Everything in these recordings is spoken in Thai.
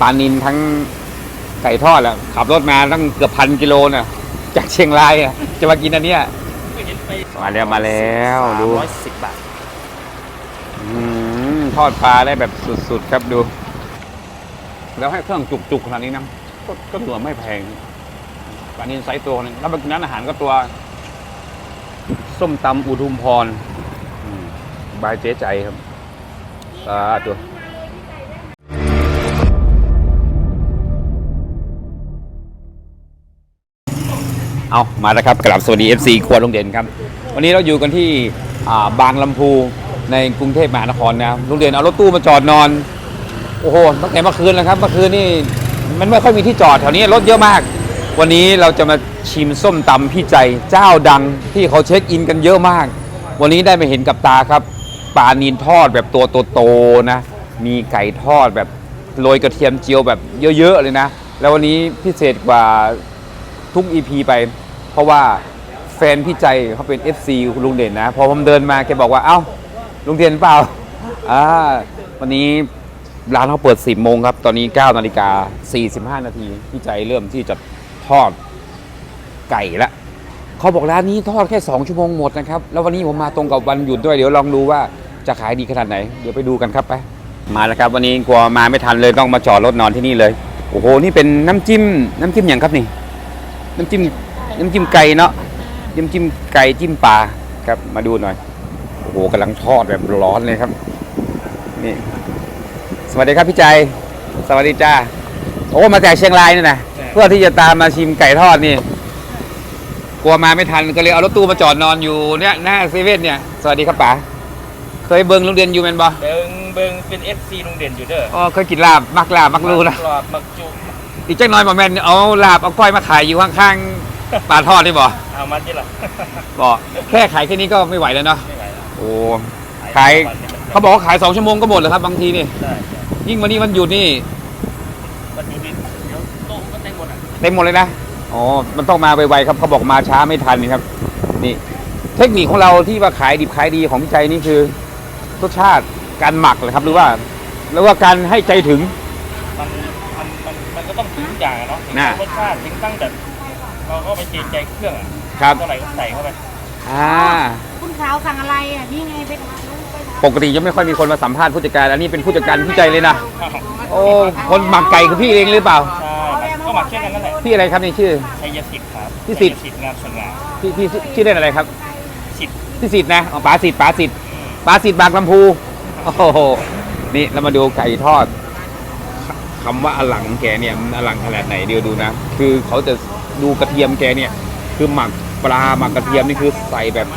ปลานินทั้งไก่ทอดแล้วขับรถมาตั้งเกือบพันกิโลน่ะ จากเชียงรายอะจะมากินอันเนี้ยก็เห็นไปมาแล้วมาแล้วดู ร้อยสิบบาทอืมทอดปลาได้แบบสุดๆครับดู แล้วให้เครื่องจุกๆขนาดนี้นะก็ก็ถือว่าไม่แพงปลานินไซส์ตัวหนึงแล้วมากินร้านอาหารก็ตัว ส้มตำอุทุมพรอืมบายเจ๊ใจครับสาธุ เอามาแล้วครับกลับสวัสดี FC ครัวลุงเด่นครับ วันนี้เราอยู่กันที่บางลำพูในกรุงเทพมหานครนะลุงเด่นเอารถตู้มาจอดนอน โอ้โหตั้งแต่เมื่อคืนแล้วครับเมื่อคืนนี่มันไม่ค่อยมีที่จอดแถวนี้รถเยอะมาก วันนี้เราจะมาชิมส้มตำพี่ใจเจ้าดังที่เขาเช็คอินกันเยอะมาก วันนี้ได้มาเห็นกับตาครับปลานีนทอดแบบตัวโตๆนะ มีไก่ทอดแบบโรยกระเทียมเจียวแบบเยอะๆเลยนะ แล้ววันนี้พิเศษกว่าทุก EP ไป เพราะว่าแฟนพี่ใจเขาเป็น FC คุณลุงเด่นนะ พอผมเดินมาแกบอกว่าเอ้าลุงเด่นเปล่าอ่าวันนี้ร้านเขาเปิด 10โมงครับ ตอนนี้ 9นาฬิกา45 นาทีพี่ใจเริ่มที่จะทอดไก่ละเขาบอกร้านนี้ทอดแค่ 2 ชั่วโมงหมดนะครับ แล้ววันนี้ผมมาตรงกับวันหยุดด้วย เดี๋ยวลองดูว่าจะขายดีขนาดไหน เดี๋ยวไปดูกันครับไป มาแล้วครับ วันนี้กลัวมาไม่ทันเลยต้องมาจอดรถนอนที่นี่เลย โอ้โห นี่เป็นน้ำจิ้ม น้ำจิ้มอย่างครับนี่ น้ำจิ้ม น้ำจิ้มไก่เนาะน้ำจิ้มไก่จิ้มปลาครับมาดูหน่อยโอ้โหกำลังทอดแบบร้อนเลยครับ นี่ สวัสดีครับพี่ใจ สวัสดีจ้าโอ้มาจากเชียงรายนี่นะเพื่อที่จะตามมาชิมไก่ทอดนี่กลัวมาไม่ทันก็เลยเอารถตู้มาจอดนอนอยู่เนี่ยหน้าเซเว่นเนี่ยสวัสดีครับป๋าเคยเบิ้งโรงเรียนอยู่แมนบ่เบิงเบิงเป็นเอฟซีลุงเด่นอยู่เด้ออ๋อเคยกินลาบมักลาบมักรูนะกรอบมักจุ่มอีกจักหน้อยบ่แมนเอาลาบเอาก้อยมาขายอยู่ข้างๆ ปลาทอดได้บ่เอามาที่ละบ่แค่ขายแค่นี้ก็ไม่ไหวแล้วเนาะไม่ไหวแล้วโอ้ขายเขาบอกว่าขายสองชั่วโมงก็หมดเลยครับบางทีนี่ใช่ยิ่งวันนี้วันหยุดนี่มันอยู่ดิเดี๋ยวโต๊ะก็เต็มหมดอะเต็มหมดเลยนะอ๋อมันต้องมาไวๆครับเขาบอกมาช้าไม่ทันนี่ครับ นี่ เทคนิคของเราที่ว่าขายดิบขายดีของพี่ใจนี่คือรสชาติการหมักเหรอครับ หรือว่าหรือว่าการให้ใจถึง มันมันมันมันก็ต้องถึงทุกอย่างอะเนาะถึงน่ะรสชาติถึงตั้งแต่ เราก็ไปเจนใจเครื่องอะครับ เท่าไหร่ก็ใส่เข้าไปอ่า คุณขาวสั่งอะไรอะนี่ไงไปทานนู้นไปทานปกติจะไม่ค่อยมีคนมาสัมภาษณ์ผู้จัดการ อันนี้เป็นผู้จัดการพี่ใจเลยนะ โอ้ คนหมักไก่คือพี่เองหรือเปล่า ใช่ครับก็หมักเช่นกันนั่นแหละพี่อะไรครับนี่ชื่อ ชัยสิทธิ์ครับพี่สิทธิ์ ชัยสิทธิ์งามสง่าพี่พี่ชื่อเล่นอะไรครับ สิทธิ์พี่สิทธิ์นะอ๋อป๋าสิทธิ์ป๋าสิทธิ์ป๋าสิทธิ์บางลำพู โอ้โห นี่เรามาดูไก่ทอด คคำว่าอลังแกเนี่ยมันอลังขนาดไหนเดี๋ยวดูนะ คือเขาจะดูกระเทียมแกเนี่ย คือหมักปลาหมักกระเทียมนี่คือใส่แบบ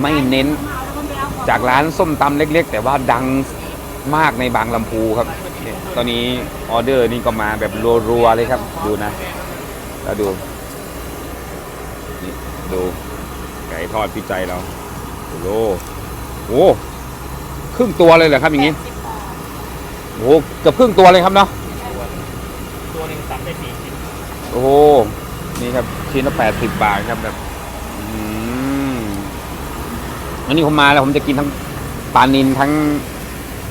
ไม่เน้น จากร้านส้มตำเล็ก ๆ แต่ว่าดังมากในบางลำพูครับตอนนี้ออเดอร์นี่ก็มาแบบรัวๆเลยครับ ดูนะแล้วดูนี่ดูไก่ทอดพี่ใจเราโอ้โหโอ้โหครึ่งตัวเลยเหรอครับอย่างนี้ โอ้โหเกือบครึ่งตัวเลยครับเนาะตัวหนึ่งสั่งได้สี่ชิ้นโอ้โหนี่ครับชิ้นละแปดสิบบาทครับแบบอืมวันนี้ผมมาแล้วผมจะกินทั้งปลานินทั้ง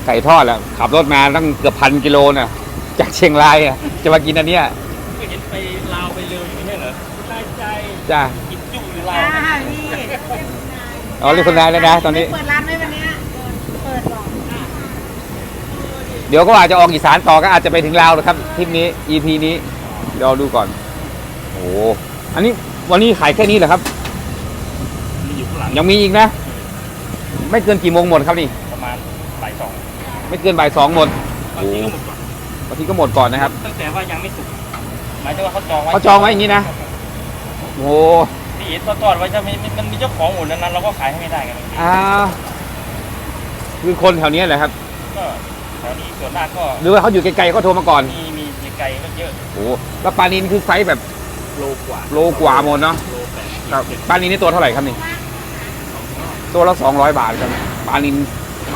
ไก่ทอดแล้วขับรถมาตั้งเกือบพันกิโลน่ะ จากเชียงรายอะจะมากินอันเนี้ยก็เห็นไปลาวไปเร็วอยู่ไม่ใช่เหรอคุณนายใจจ้ากินจุ่อยู่ลาอ่าวพี่อ๋อเรียกคนร้ายแล้วนะตอนนี้เปิดร้านไหมวันเนี้ยเปิดบอก เดี๋ยวก็อาจจะออกอีสานต่อก็อาจจะไปถึงลาวนะครับทริปนี้ EP นี้เดี๋ยวดูก่อนโอ้โหอันนี้วันนี้ขายแค่นี้เหรอครับ มีอยู่ข้างหลังยังมีอีกนะ ไม่เกินกี่โมงหมดครับนี่ ประมาณบ่ายสองไม่เกินบ่ายสองหมดบางทีก็หมดก่อนบางทีก็หมดก่อนนะครับ ตั้งแต่ว่ายังไม่สุกหมายถึงว่าเขาจองไว้เขาจองไว้อย่างนี้นะ โอ้โหพี่เอ๋ตอนๆไว้จะมีมันมีเจ้าของหมดนั้นนั้นเราก็ขายให้ไม่ได้กันอ่าคือคนแถวนี้แหละครับก็ แถวนี้ส่วนมากก็หรือว่าเขาอยู่ไกลๆเขาโทรมาก่อนมีมีมีไก่ก็เยอะโอ้โหแล้วปลานินคือไซส์แบบโลกว่าโลกว่าหมดเนาะโลแปดครับปลานินนี่ตัวเท่าไหร่ครับนี่ตัวละสองร้อยบาทครับปลานิน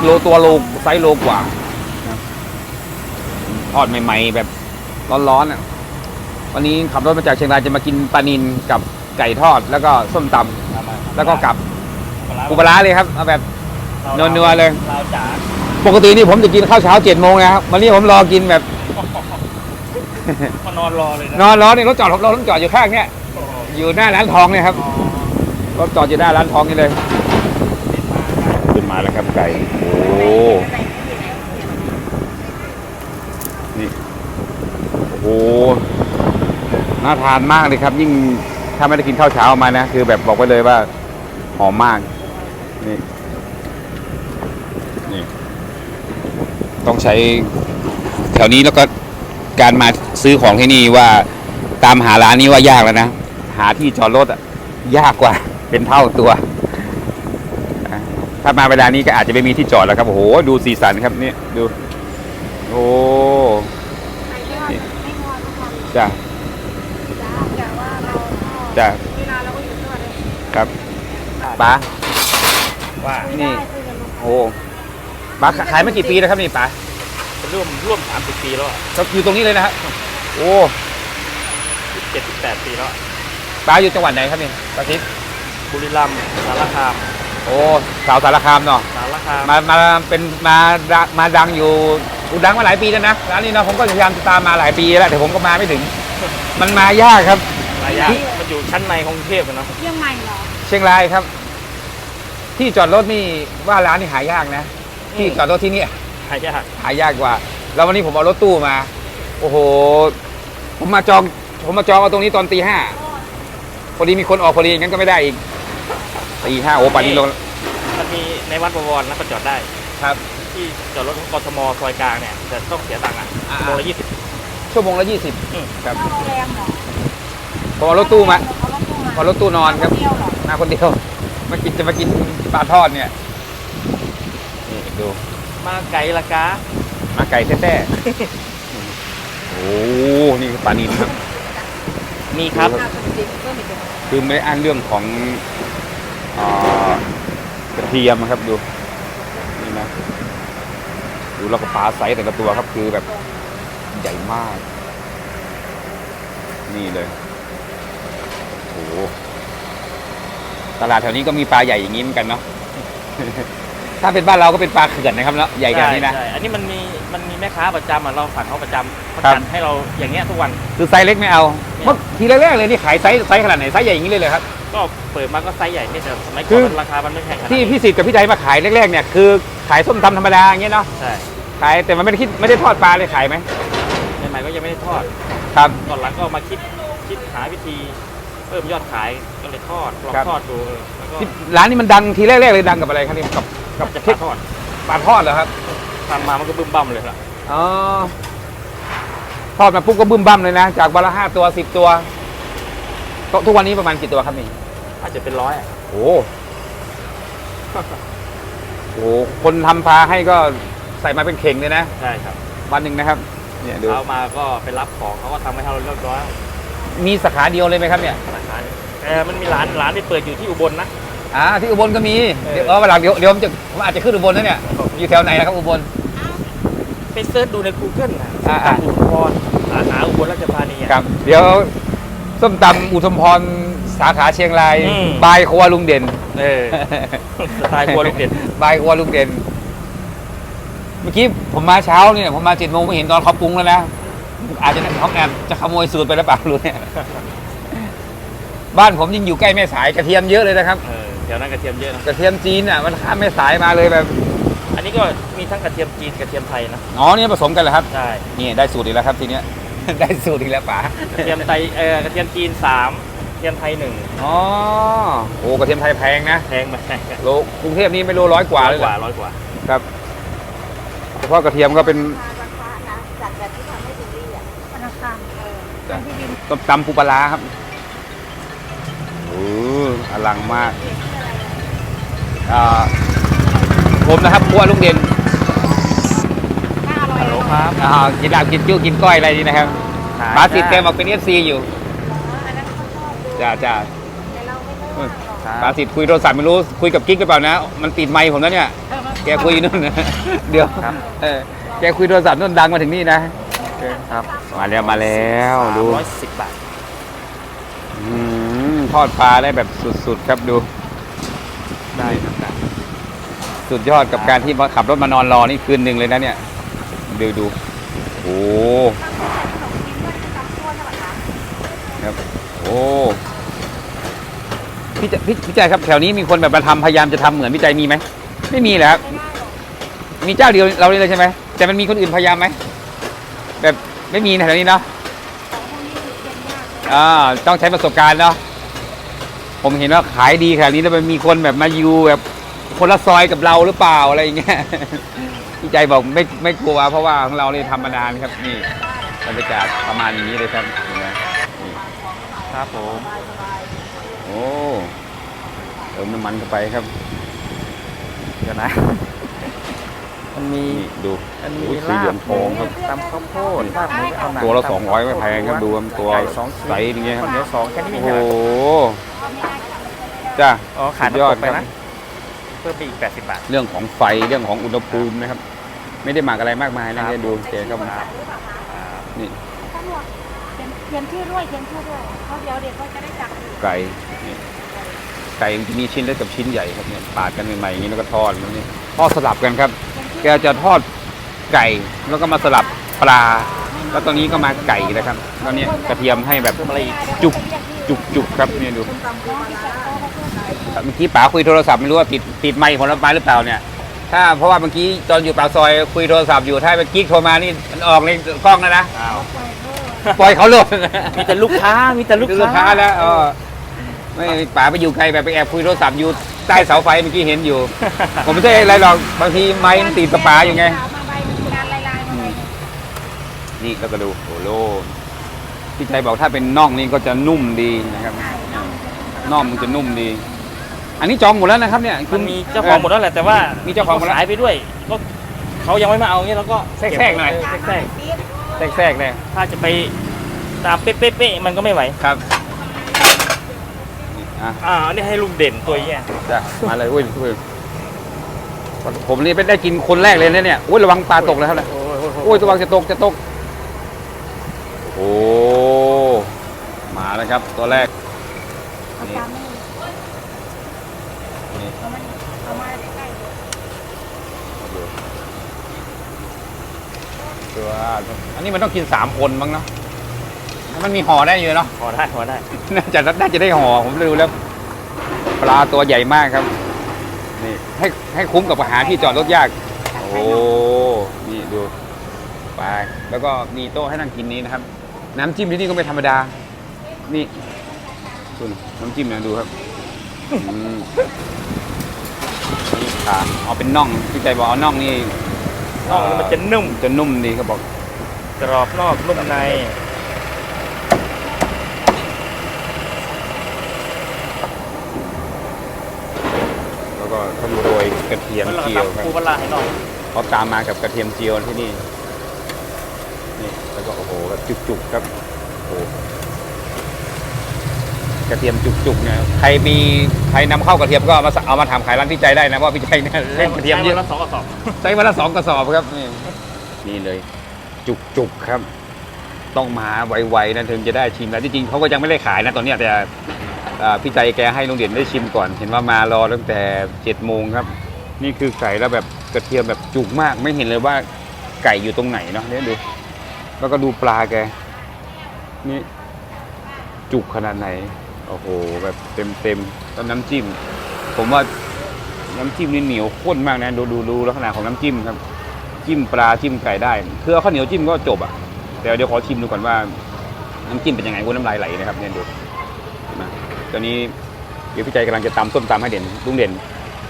โลตัวโลไซส์โลกว่าครับทอดใหม่ ๆ แบบร้อนๆอะวันนี้ขับรถมาจากเชียงรายจะมากินปลานินกับไก่ทอดแล้วก็ส้มตำแล้วก็กลับปูปลาร้าเลยครับเอาแบบนัวๆเลย เราจ๋า ปกตินี่ผมจะกินข้าวเช้าเจ็ดโมงนะครับวันนี้ผมรอกินแบบมานอนรอเลยนะนอนรอเนี่ยรถจอดรถรถจอดอยู่ข้างเนี่ยอยู่หน้าร้านทองเนี่ยครับรถจอดอยู่หน้าร้านทองนี่เลยขึ้นมาแล้วครับไก่โอ้นี่โอ้โหน่าทานมากเลยครับ ยิ่งถ้าไม่ได้กินข้าวเช้ามานะ คือแบบบอกไปเลยว่าหอมมากนี่นี่ ต้องใช้แถวนี้แล้วก็การมาซื้อของที่นี่ว่าตามหาร้านนี้ว่ายากแล้วนะ หาที่จอดรถอะยากกว่า เป็นเท่าตัวนะถ้ามาเวลานี้ก็อาจจะไม่มีที่จอดแล้วครับโอ้โหดูสีสันครับนี่ดู โอ้ไม่งอดไม่งอดทุกคนจ้ะจ้าแต่ว่าเราก็จ้ะเวลาเราก็อยู่ด้วยเลยครับป๋าว่าคุยนี่ได้คุยกับลุงโอ้ ป๋าขายมากี่ปีแล้วครับนี่ป๋าเป็นร่วมร่วมสามสิบปีแล้วอะก็อยู่ตรงนี้เลยนะครับโอ้เจ็ดสิบแปดปีแล้วอะป๋าอยู่จังหวัดไหนครับนี่ปาทิตบุรีรัมย์สารคามโอ้สาวสารคามเนาะสารคามมามาเป็นมาดังมาดังอยู่อุดังมาหลายปีแล้วนะร้านนี้เนาะผมก็พยายามตามมาหลายปีแล้วแต่ผมก็มาไม่ถึง มันมายากครับระยะมันอยู่ชั้นในของกรุงเทพอะเนาะเชียงใหม่เหรอเชียงรายครับ ที่จอดรถนี่ว่าร้านนี่หายากนะ ที่จอดรถที่นี่หายากหายากกว่า แล้ววันนี้ผมเอารถตู้มา โอ้โห ผมมาจอง ผมมาจองเอาตรงนี้ตอนตีห้าพอดีมีคนออกพอดีงั้นก็ไม่ได้อีกตีห้าโอ้ป่านนี้ลงมันมีในวัดบวรนะก็จอดได้ครับ ที่จอดรถของกทมซอยกลางเนี่ยจะต้องเสียตังค์อะอ่าชั่วโมงละยี่สิบชั่วโมงละยี่สิบอืมครับโรงแรมเหรอผมเอารถตู้มาเอารถตู้มาเอารถตู้นอนครับเที่ยวเหรอมาคนเดียวมากินจะมากินปลาทอดเนี่ยนี่ ดูมาไกลละกามาไก่แท้ๆ โอ้นี่คือปลานิลครับ มีครับดูเอาไปดิบเพิ่มอีกเดี๋ยวคือไม่ได้อ้างเรื่องของเอ่อกระเทียมนะครับดู นี่นะ ดูแล้วก็ปลาไซส์แต่ละตัวครับคือแบบใหญ่มาก นี่เลยโอ้โหตลาดแถวนี้ก็มีปลาใหญ่อย่างนี้เหมือนกันเนาะ ถ้าเป็นบ้านเราก็เป็นปลาเขื่อนนะครับแล้วใหญ่ขนาดนี้นะใช่ใช่อันนี้มันมีมันมีแม่ค้าประจำอะเราสั่งเขาประจำเขาครับจัดให้เราอย่างเงี้ยทุกวัน คือไซส์เล็กไม่เอาเนี่ยเมื่อทีแรกๆเลยนี่ขายไซส์ไซส์ขนาดไหนไซส์ใหญ่อย่างนี้เลยเลยครับ ก็เปิดมาก็ไซส์ใหญ่นี่แต่สมัยคืก่ออนราคามันไม่แพงขนาดที่นี้พี่สิทธิ์กับพี่ใจมาขายแรกๆเนี่ยคือขายส้มตำธรรมดาอย่างเงี้ยเนาะใช่ขายแต่มันไม่ได้คิดไม่ได้ทอดปลาเลยขายไหมใหม่ๆก็ยังไม่ได้ทอดครับ ตอนหลังก็มาคิดคิดหาวิธี เพิ่มยอดขายก็เลยทอดลองครับ ทอดดูเออแล้วก็ที่ร้านนี้มันดังทีแรกๆเลยดังกับอะไรครับเนี่ยกับกับจะเทปลาทอดปลาทอดเหรอครับทำมามันก็บึ้มบั่มเลยละอ๋อทอดมาปุ๊บก็บึ้มบั้มเลยนะ จากวันละห้าตัวสิบตัวก็ทุกวันนี้ประมาณกี่ตัวครับนี่อาจจะเป็นร้อยอะโอ้โหคนทำปลาให้ก็ใส่มาเป็นเข่งเลยนะ ใช่ครับวันหนึ่งนะครับ เนี่ยดูเอามาก็ไปรับของเขาก็ทำให้เราเรียบร้อยมีสาขาเดียวเลยไหมครับเนี่ยราคา เออมันมีร้านร้านที่เปิดอยู่ที่อุบลนะ อ่าที่อุบลก็มีเออ เดี๋ยวเออวันหลังเดี๋ยวเดี๋ยวผมจะผมอาจจะขึ้นอุบลนะเนี่ยอยู่แถวไหนนะครับอุบล ไปเซิร์ชดูใน Google นะอ่าตามอุบลพรสาขาอุบลราชธานีอะ ครับ เดี๋ยวส้มตำอุทมพรสาขาเชียงรายอืม บายครัวลุงเด่นเออสไตล์ครัวลูกเด็ด บายครัวลุงเด่น เมื่อกี้ผมมาเช้าเนี่ยผมมาเจ็ดโมงไม่เห็นตอนเขาปรุงแล้วนะอาจจะเขาแอบจะขโมยสูตรไปแล้วเปล่ารู้เนี่ย บ้านผมยิ่งอยู่ใกล้แม่สายกระเทียมเยอะเลยนะครับ เออแถวนั้นกระเทียมเยอะนะกระเทียมจีนอะมันข้ามแม่สายมาเลยแบบอันนี้ก็มีทั้งกระเทียมจีนกระเทียมไทยนะอ๋อเนี่ยผสมกันเหรอครับ ใช่นี่ได้สูตรอีกแล้วครับทีเนี้ย ได้สูตรอีกแล้วป๋ากระเทียมไทยเออกระเทียมจีนสามกระเทียมไทยหนึ่งอ๋อโอ้กระเทียมไทยแพงนะแพงไหมโลกรุงเทพนี่ไม่โลร้อยกว่าร้อเลยยกเหรว่าอร้อยกว่า ครับเฉพาะกระเทียมก็เป็นราคานะจัดแบบที่ทำให้ซีรีส์อะธนาคารเออจ้ะที่ดิน ต้มตำปูปลาร้าครับโอ้อลังมากอ่าผมนะครับครัวลุงเด่นน่าอร่อยฮัลโหลอคร่อยรับอ่ากินลาบกินจิ้วกินก้อยอะไรนี่นะครับขายปาติดแกบอกเป็นเอฟซีอยู่อันนั้นเขาชอบดูจ้าจ้าแต่เราไม่ได้ว่าหรอกครับปาติดคุยโทรศัพท์ไม่รู้คุยกับกิ๊กหรือเปล่านะ มันติดไมค์ผมแล้วเนี่ยเออมันแกคุยนู่นเดี๋ยวครับเออแกคุยโทรศัพท์นู่นดังมาถึงนี่นะครับ มาแล้วมาแล้วดูร้อยสิบบาทอืม ทอดปลาได้แบบสุดๆครับดู ได้ครับได้สุดยอดกับการที่มาขับรถมานอนรอนี่คืนหนึ่งเลยนะเนี่ย ดูดูโอ้พี่จะพี่พี่ใจครับแถวนี้มีคนแบบมาทำพยายามจะทำเหมือนพี่ใจมีไหมไม่มีแหละครับมีเจ้าเดียวเราเลยใช่ไหมแต่มันมีคนอื่นพยายามไหมแบบไม่มีนะแถวนี้เนาะอ่าต้องใช้ประสบการณ์เนาะ ผมเห็นว่าขายดีขนาดนี้แล้วมันมีคนแบบมาอยู่แบบคนละซอยกับเราหรือเปล่าอะไรอย่างเงี้ยพี่ใจบอกไม่ไม่กลัว เพราะว่าของเราเนี่ยทำมานานครับนี่บรรยากาศประมาณนี้เลยครับเห็นไหมนี่ครับผมโอ้เติมน้ำมันเข้าไปครับเดี๋ยวนะ มันมีนี่ดูมันมีโอ้ยสีลาเหลือบงทองครับตำข้าวโพดลาบหมูเอาหนังตัวละตำสองร้อยไม่แพงครับดูครับตัวไก่สองชิ้นใสอย่างเงี้ยคข้ารับวเหนียวสองแค่นี้โอ้ จ้าอ๋อขาดสุดยอดน้ำตกไปครันะบเพิ่มไปอีก 80 บาท เรื่องของไฟเรื่องของอุณหภูมินะครับ ไม่ได้หมักอะไรมากมายนะเนี่ยดูเจ๊ครับครับนี่ตำรวจเขียนเขียนชื่อด้วยเขียนชื่อด้วยเพราะเดี๋ยวเด็กเขาจะได้จับไก่นี่ไก่มันจะมีชิ้นเล็กกับชิ้นใหญ่ครับเนี่ยปาดกันใหม่ๆอย่างนี้แล้วก็ทอดมันนี่ทอดสลับกันครับ แกจะทอดไก่แล้วก็มาสลับปลา แล้วตอนนี้ก็มาไก่นะครับแล้วเนี่ยกระเทียมให้แบบเพิ่มอะไรอีกจุก จุกจุกครับเนี่ยดูเมื่อกี้ป๋าคุยโทรศัพท์ไม่รู้ว่าติดติดไมค์ของเราไปหรือเปล่าเนี่ย ถ้าเพราะว่าเมื่อกี้ตอนอยู่ปากซอยคุยโทรศัพท์อยู่ถ้าเป็นกิ๊กโทรมานี่มันออกในกล้องแล้วนะอ้าวปล่อยเขาเลยมีแต่ลูกค้ามีแต่ลูกลูกค้าแล้วเออไม่ป๋าไปอยู่ไกลแบบไปแอบคุยโทรศัพท์อยู่ใต้เสาไฟเมื่อกี้เห็นอยู่ ผมไม่ใช่อะไรหรอกบางทีไม้มันติดกับป๋าอยู่ไงมาใบมันการลายลายมาใบนี่แล้วก็ดูโอ้โห พี่ใจบอกถ้าเป็นน่องนี่ก็จะนุ่มดีนะครับน่องมันจะนุ่มดี อันนี้จองหมดแล้วนะครับเนี่ยคืมันมีเจ้าของหมดแล้วแหละแต่ว่ามีเจ้าของหมดแล้วขายไปด้วยก็เขายังไม่มาเอาเงี้ยแล้วก็แทรกๆหน่อย เแทรกแทรกๆเลยๆถ้าจะไปตามเป๊ะๆๆมันก็ไม่ไหวครับนี่อะ อ่าอันนี้ให้ลุงเด่นตัวเนี้ยจ้ะมาเลยอุ้ยอุ้ยผมนี่เป็นได้กินคนแรกเลยนะเนี่ยอุ้ยระวังปลาตกเลยครับเนี่ยโอ้ยโอ้ยโอ้ยระวังจะตกจะตก โอ้ มาแล้วครับ ตัวแรกเอานี่ตามนี่นี่เอามันเอามาใกล้ตัวอันนี้มันต้องกินสามคนมั้งเนาะมันมีห่อได้อยู่เนาะพอได้พอได้น่าจะน่าจะได้ห่อผมดูแล้ว ปลาตัวใหญ่มากครับนี่ให้ให้คุ้มกับอาหารที่จอดรถยาก โอ้นี่ดูไปแล้วก็มีโต๊ะให้นั่งกินนี้นะครับ น้ำจิ้มที่นี่ก็ไม่ธรรมดา นี่ดูนะน้ำจิ้มนะดูครับอืมนี่ขาเอาเป็นน่องพี่ใจบอกเอาน่องนี่น่องมันจะนุ่ม จะนุ่มดีเขาบอกกรอบนอกนุ่มในแล้วก็เขาโรยกระเทียมมันเราเจียวคทำรับปูปลาร้าให้หน่อยเขาตามมากับกระเทียมเจียวที่นี่นี่แล้วก็โอ้โหแบบจุกๆครับโอ้โห กระเทียมจุกๆเนี่ยใครมีใครนำเข้ากระเทียมก็เอามาสเอามาทำขายร้านพี่ใจได้นะเพราะว่าพี่ใจเนี่ยเล่นกระเทียมเยอะใช้วันละสองกระสอบใช้วันละสองกระสอบครับนี่นี่เลย จุกๆครับ ต้องมาไวๆนะถึงจะได้ชิมแล้วจริงๆเขาก็ยังไม่ได้ขายนะตอนเนี้ยแต่อ่าพี่ใจแกให้ลุงเด่นได้ชิมก่อน เห็นว่ามารอตั้งแต่เจ็ดโมงครับ นี่คือไก่แล้วแบบกระเทียมแบบจุกมากไม่เห็นเลยว่าไก่อยู่ตรงไหนเนาะเนี่ยดู แล้วก็ดูปลาแก นี่ จุกขนาดไหน โอ้โห แบบเต็มเต็มๆแล้วน้ำจิ้ม ผมว่าน้ำจิ้มนี่เหนียวข้นมากนะ ดูดูดูลักษณะของน้ำจิ้มครับ จิ้มปลาจิ้มไก่ได้คือเอาข้าวเหนียวจิ้มก็จบอะ แต่เดี๋ยวขอชิมดูก่อนว่าน้ำจิ้มเป็นยังไงว่าน้ำลายไหลนะครับเนี่ยดูมาตอนนี้เดี๋ยวพี่ใจกำลังจะตำส้มตำให้เด่นลุงเด่น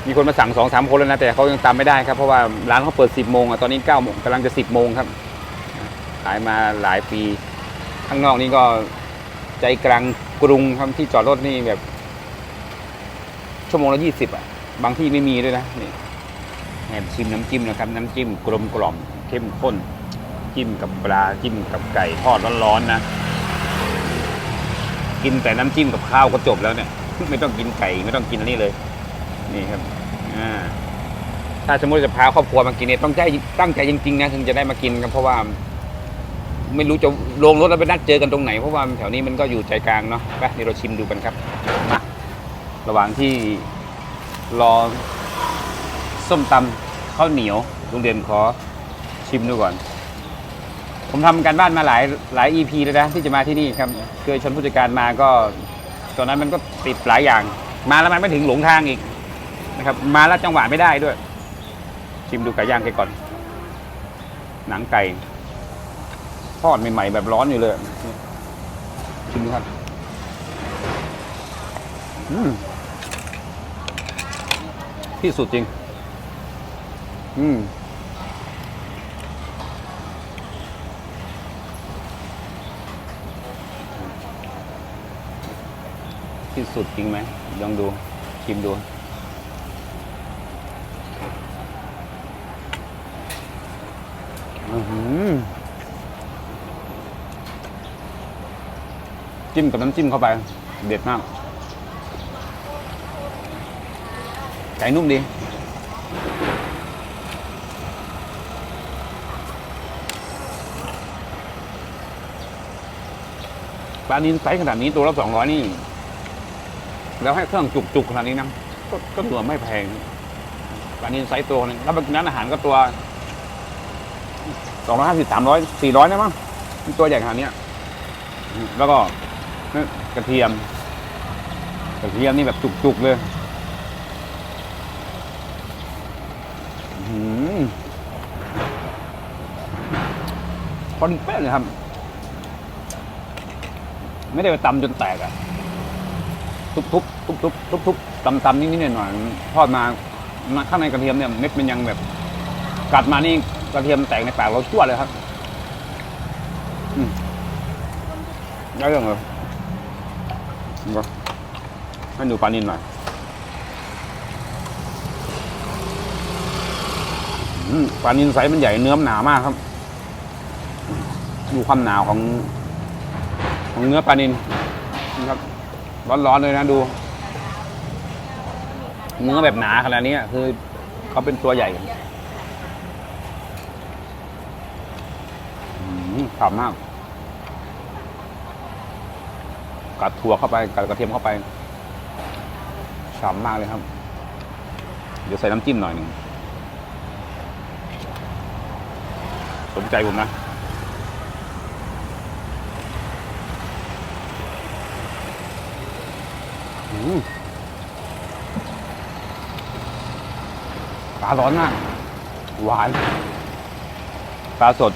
มีคนมาสั่งสองสามคนแล้วนะแต่เขายังตำไม่ได้ครับเพราะว่าร้านเขาเปิดสิบโมงอะตอนนี้เก้าโมงกำลังจะสิบโมงครับขายมาหลายปี ข้างนอกนี่ก็ใจกลาง กรุงครับที่จอดรถนี่แบบ ชั่วโมงละยี่สิบอะ บางที่ไม่มีด้วยนะนี่แอบชิมน้ำจิ้มนะครับ น้ำจิ้มกลมกล่อมเข้มข้น จิ้มกับปลาจิ้มกับไก่ทอดร้อนๆนะกินแต่น้ำจิ้มกับข้าวก็จบแล้วเนี่ย ไม่ต้องกินไก่ไม่ต้องกินอันนี้เลย นี่ครับอ่าถ้าสมมติจะพาครอบครัวมากินเนี่ยต้องใจตั้งใจจริงๆนะถึงจะได้มากินครับเพราะว่า ไม่รู้จะลงรถแล้วไปนัดเจอกันตรงไหนเพราะว่าแถวนี้มันก็อยู่ใจกลางเนาะไปเดี๋ยวเราชิมดูกันครับมาระหว่างที่รอส้มตำข้าวเหนียวลุงเด่นขอชิมดูก่อน ผมทำการบ้านมาหลายหลาย EP แล้วนะที่จะมาที่นี่ครับเคยชวนผู้จัดการมาก็ตอนนั้นมันก็ติดหลายอย่าง มาแล้วมันไม่ถึงหลงทางอีกนะครับ มาแล้วจังหวะไม่ได้ด้วย ชิมดูไก่ย่างแกก่อน หนังไก่ อดใหม่ๆแบบร้อนอยู่เลยชิมครับอืมที่สุดจริง อืมที่สุดจริงไหมลองดูชิมดู อือหือ จิ้มกับน้ำจิ้มเข้าไป เด็ดมาก ไก่นุ่มดี ปลานินไซส์ขนาดนี้ตัวละสองร้อยนี่ แล้วให้เครื่องจุกๆขนาดนี้นะก็ก็ตัวไม่แพงปลานินไซส์ตัวหนึงถ้าไปกินร้านอาหารก็ตัวสองร้อยห้าสิบสามร้อยสี่ร้อยนะมั้งตัวใหญ่ขนาดเนี้ยอืมแล้วก็นี่ กระเทียม กระเทียมนี่แบบจุกๆเลยอื้อหือพอดีเป๊ะเลยครับ ไม่ได้ไปตำจนแตกอะทุบๆทุบๆทุบๆตำตำๆนิดๆหน่อยๆทอดมาข้างในกระเทียมเนี่ยเม็ดมันยังแบบ กัดมานี่กระเทียมแตกในปากเราชั่วเลยครับ อืมได้เรื่องเลย ให้ดูปลานินหน่อยอปลานินไซส์มันใหญ่เนื้อมันหนามากครับ ดูความหนาของ ของเนื้อปลานินนะครับร้อนๆเลยนะดู เนื้อแบบหนาขนาดนี้คือเขาเป็นตัวใหญ่อืมฉ่ำมาก กัดถั่วเข้าไปกัดกระเทียมเข้าไปฉ่ำมากเลยครับ เดี๋ยวใส่น้ำจิ้มหน่อยหนึ่งสนใจผมนะปลาร้อนมาก หวาน ปลาสด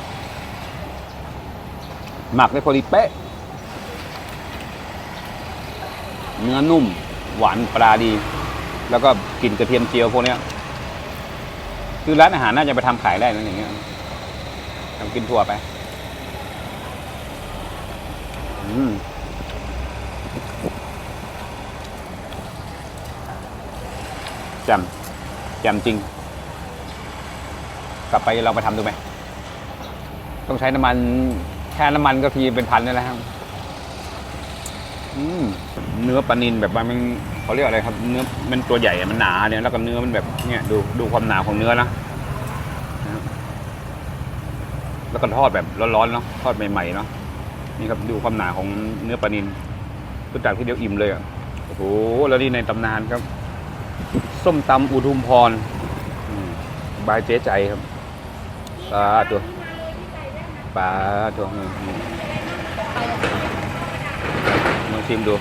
หมักได้พอดีเป๊ะ เนื้อนุ่ม หวานปลาดี แล้วก็กลิ่นกระเทียมเจียวพวกนี้คือร้านอาหารน่าจะไปทำขายได้นั่นอย่างเงี้ยทำกินทั่วไป อืมแจมแจมจริง กลับไปเราไปทำดูไหม ต้องใช้น้ำมัน แค่น้ำมันก็ทีเป็นพันนี่แหละครับ เนื้อปลานินแบบมันเขาเรียกอะไรครับ เนื้อมันตัวใหญ่มันหนาเนี่ยแล้วก็เนื้อมันแบบเนี่ยดูดูความหนาของเนื้อนะนะแล้วก็ทอดแบบร้อนๆเนาะทอดใหม่ๆเนาะนี่ครับดูความหนาของเนื้อปลานินก็จากที่เดียวอิ่มเลยอะโอ้โหแล้วนี่ในตำนานครับ ส้มตำอุทุมพรบายเจ๊ใจครับปลาตัวปลาตัวอืมอืมลอง ชิมดู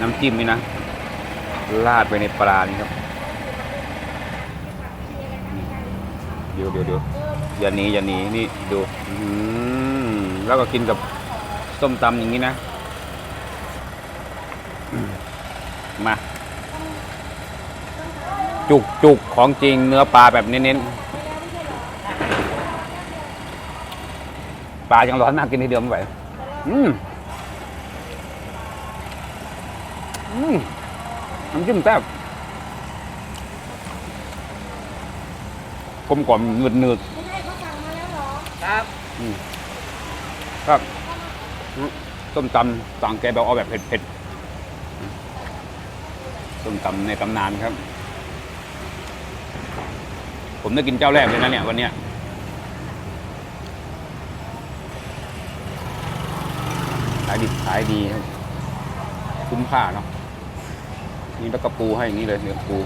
น้ำจิ้มนี่นะลาดไปในปลานี่ครับเดี๋ยวเดี๋ยวเดี๋ยวอย่าหนีอย่าหนีนี่ดูแล้วก็กินกับส้มตำอย่างนี้นะมมาจุกจุกของจริงเนื้อปลาแบบเน้นๆ ปลายังร้อนมากกินทีเดียวไม่ไหวอืมอืม น้ำจิ้มแซ่บกลมกล่อมหนืดหนืดไม่ใช่เขาสั่งมาแล้วเหรอครับๆอืมครับอืมส้มตำสั่งแกแบบเอาแบบเผ็ดๆส้มตำในตำนานครับ ผมได้กินเจ้าแรกเลยนะเนี่ยวันเนี้ยขายดิบขายดีครับ คุ้มค่าเนาะ นี่แล้วก็ปูให้อย่างนี้เลยเนื้อปู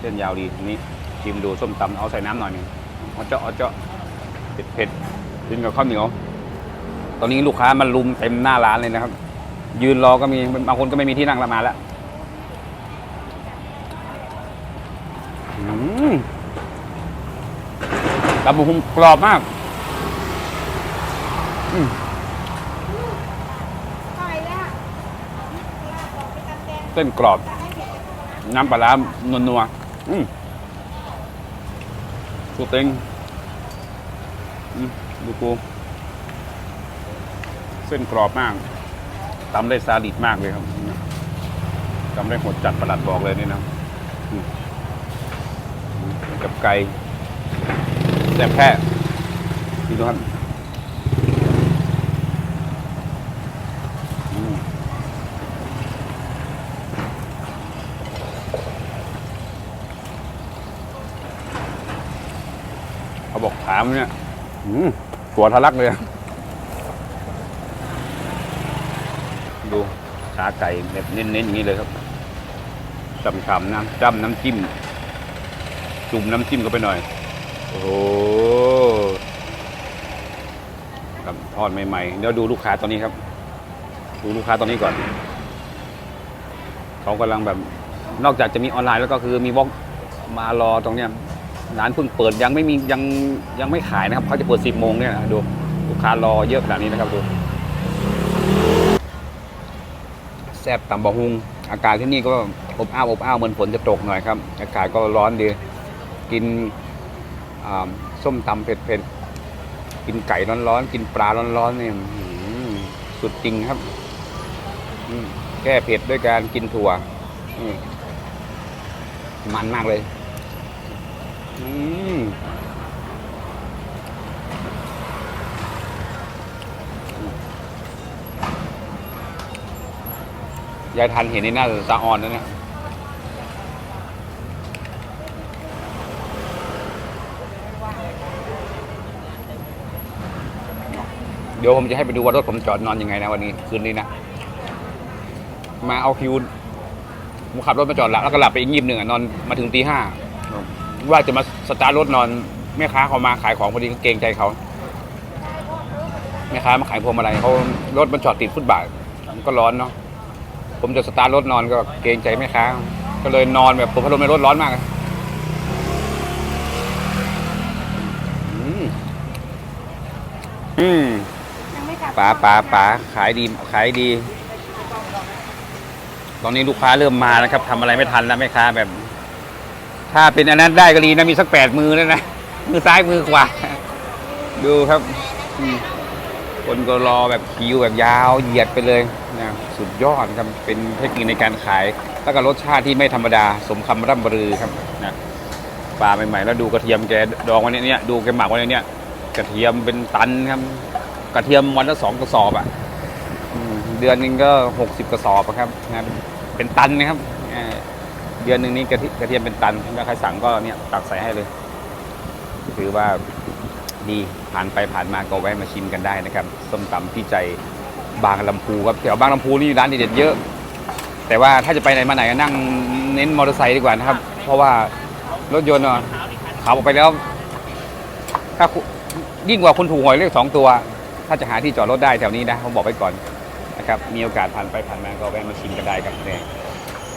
เส้นยาวดีนี้ชิมดูส้มตำเอาใส่น้ำหน่อยหนึงเอาเจาะเอาเจาะเผ็ดเผ็ดกินกับข้าวเหนียวตอนนี้ลูกค้ามันลุมเต็มหน้าร้านเลยนะครับ ยืนรอก็มีบางคนก็ไม่มีที่นั่งละมาแล้วอืมตำบักหุ่งกรอบมาก อืม ไก่อะบอกไปตำแกง เส้นกรอบ น้ำปลาร้านัวๆอืมกูเต็งดูกูเส้นกรอบมากตำได้ซาดิสมากเลยครับตำได้หดจัดประหลัดบอกเลยนี่นะกับไก่แซ่บแค่ดูนะครับาบอกถามเนี่ยตัวทะลักเลย ดูขาไก่แบบเน้นๆอย่างนี้เลยครับฉ่ำๆน้ำจ้ำน้ำจิ้ม จุ่มน้ำจิ้มเข้าไปหน่อย โอ้โหครับทอดใหม่ๆ เดี๋ยวดูลูกค้าตอนนี้ครับ ดูลูกค้าตอนนี้ก่อน เขากำลังแบบ นอกจากจะมีออนไลน์แล้วก็คือมีวอล์กมารอตรงเนี้ย ร้านเพิ่งเปิดยังไม่มียังยังไม่ขายนะครับเขาจะเปิดสิบโมงเนี่ยนะดูลูกค้ารอเยอะขนาดนี้นะครับดูแซ่บตำบะฮุงอากาศที่นี่ก็อบอ้าวอบอ้าวเหมือนฝนจะตกหน่อยครับ อากาศก็ร้อนดีกินส้มตำเผ็ดๆกินไก่ร้อนๆกินปลาร้อนๆเนี่ยสุดจริงครับแก้เผ็ดด้วยการกินถั่วมันมากเลย ยายทันเห็นในหน้าตาอ่อนแล้วเนี่ยเดี๋ยวผมจะให้ไปดูว่ารถผมจอดนอนยังไงนะวันนี้คืนนี้นะ มาเอาคิวผมขับรถมาจอดละแล้วก็หลับไปอีกยีบหนึ่งอะนอนมาถึงตีห้า ว่าจะมาสตาร์ทรถนอนแม่ค้าเขามาขายของพอดีก็เกรงใจเขาแม่ค้ามาขายพวงมาลัยเขารถมันจอดติดฟุตบาทมันก็ร้อนเนาะผมจะสตาร์ทรถนอนก็เกรงใจแม่ค้าก็เลยนอนแบบเปิดพัดลมในรถร้อนมากอะอืมอืมยังไม่กลับป๋าป๋าป๋าขายดีขายดี ตอนนี้ลูกค้าเริ่มมานะครับทำอะไรไม่ทันแล้วแม่ค้าแบบ ถ้าเป็นอันนั้นได้ก็ดีนะมีสักแปดมือแล้วนะมือซ้ายมือขวาดูครับคนก็รอแบบคิวแบบยาวเหยียดไปเลยนะสุดยอดครับเป็นเทคนิคในการขาย แล้วก็รสชาติที่ไม่ธรรมดา สมคำร่ำรือครับนะปลาใหม่ๆแล้วดูกระเทียมแกดองวันนี้เนี่ยดูแกหมักว้ในเนี่ยกระเทียมเป็นตันครับ กระเทียมวันละสองกระสอบอะเดือนนึงก็หกสิบกระสอบครับนะเป็นตันนะครับ เดือนหนึ่งนี้กระเทีกระเทียมเป็นตันถ้าใครสั่งก็เนี่ยตักใส่ให้เลยถือว่าดีผ่านไปผ่านมาก็แวะมาชิมกันได้นะครับส้มตำพี่ใจบางลำพูครับแถวบางลำพูนี่ร้านเด็ดเยอะ แต่ว่าถ้าจะไปไหนมาไหนก็นั่งเน้นมอเตอร์ไซค์ดีกว่านะครับ เพราะว่ารถยนต์อะขับออกไปแล้ว ถ้ายิ่งกว่าคุณถูกหวยเลขสองตัว ถ้าจะหาที่จอดรถได้แถวนี้นะผมบอกไว้ก่อนนะครับ มีโอกาสผ่านไปผ่านมาก็แวะมาชิมกันได้ครับเนี่ย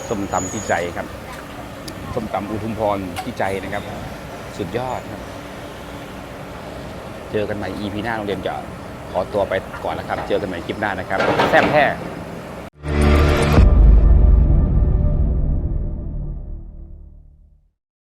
ส้มตำพี่ใจครับส้มตำอุทุมพรพี่ใจนะครับ สุดยอดครับ เจอกันใหม่ EP หน้าโรงเรียนจะขอตัวไปก่อนนะครับ เจอกันใหม่คลิปหน้านะครับแซ่บแท้